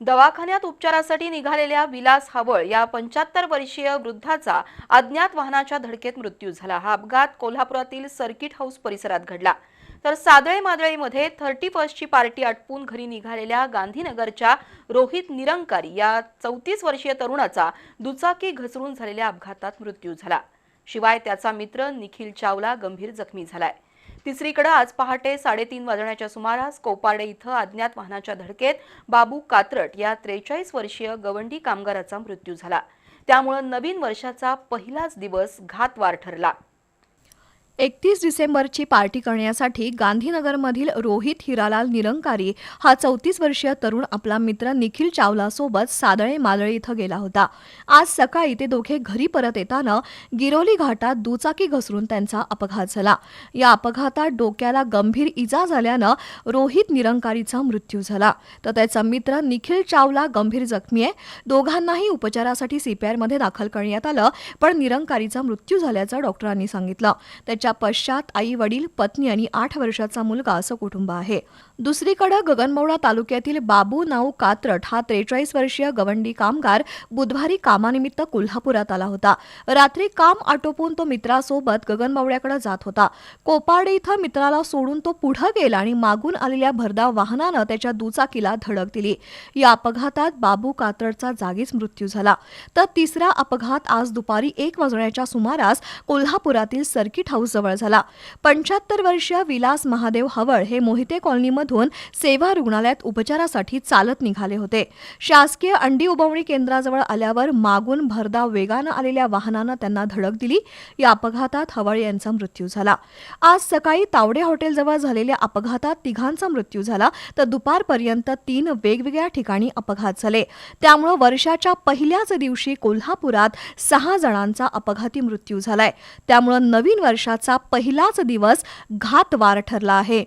दवाखान्यात उपचारासाठी निघालेल्या विलास हावळ या पंच्याहत्तर वर्षीय वृद्धाचा अज्ञात वाहनाच्या धडकेत मृत्यू झाला. हा अपघात कोल्हापुरातील सर्किट हाऊस परिसरात घडला. तर सादळे मादळीमध्ये थर्टी फर्स्टची पार्टी आटपून घरी निघालेल्या गांधीनगरच्या रोहित निरंकारी या चौतीस वर्षीय तरुणाचा दुचाकी घसरून झालेल्या अपघातात मृत्यू झाला. शिवाय त्याचा मित्र निखिल चावला गंभीर जखमी झालाय. तिसरीकडे आज पहाटे साडेतीन वाजण्याच्या सुमारास कोपार्डे इथं अज्ञात वाहनाच्या धडकेत बाबू कात्रट या त्रेचाळीस वर्षीय गवंडी कामगाराचा मृत्यू झाला. त्यामुळं नवीन वर्षाचा पहिलाच दिवस घातवार ठरला. एकतीस डिसेंबरची पार्टी करण्यासाठी गांधीनगरमधील रोहित हिरालाल निरंकारी हा चौतीस वर्षीय तरुण आपला मित्र निखिल चावलासोबत सादळे मादळे इथं गेला होता. आज सकाळी ते दोघे घरी परत येताना गिरोली घाटात दुचाकी घसरून त्यांचा अपघात झाला. या अपघातात डोक्याला गंभीर इजा झाल्यानं रोहित निरंकारीचा मृत्यू झाला. तर त्याचा मित्र निखिल चावला गंभीर जखमी आहे. दोघांनाही उपचारासाठी सीपीआरमध्ये दाखल करण्यात आलं पण निरंकारीचा मृत्यू झाल्याचं डॉक्टरांनी सांगितलं. त्याच्या पश्चात आई वडील पत्नी आणि आठ वर्षाचा मुलगा असं कुटुंब आहे. दुसरीकडे गगनमौळा तालुक्यातील बाबू नाऊ कात्रट हा त्रेचाळीस वर्षीय गवंडी कामगार बुधवारी कामानिमित्त कोल्हापुरात आला होता. रात्री काम आटोपून तो मित्रासोबत गगनमौळ्याकडे जात होता. कोपाडे इथं मित्राला सोडून तो पुढं गेला आणि मागून आलेल्या भरधाव वाहनानं त्याच्या दुचाकीला धडक दिली. या अपघातात बाबू कात्रटचा जागीच मृत्यू झाला. तर तिसरा अपघात आज दुपारी एक वाजण्याच्या सुमारास कोल्हापुरातील सर्किट हाऊस जवळ झाला पंच्याहत्तर वर्षीय विलास महादेव हवळ हे मोहिते कॉलनीमधून सेवा रुग्णालयात उपचारासाठी चालत निघाले होते. शासकीय अंडी उबवणी केंद्राजवळ आल्यावर मागून भरधाव वेगानं आलेल्या वाहनानं त्यांना धडक दिली. या अपघातात हवळ यांचा मृत्यू झाला. आज सकाळी तावडे हॉटेलजवळ झालेल्या अपघातात तिघांचा मृत्यू झाला तर दुपारपर्यंत तीन वेगवेगळ्या ठिकाणी अपघात झाले. त्यामुळं वर्षाच्या पहिल्याच दिवशी कोल्हापुरात सहा जणांचा अपघाती मृत्यू झालाय. त्यामुळं नवीन वर्षाचा पहिलाच दिवस घातवार ठरला आहे.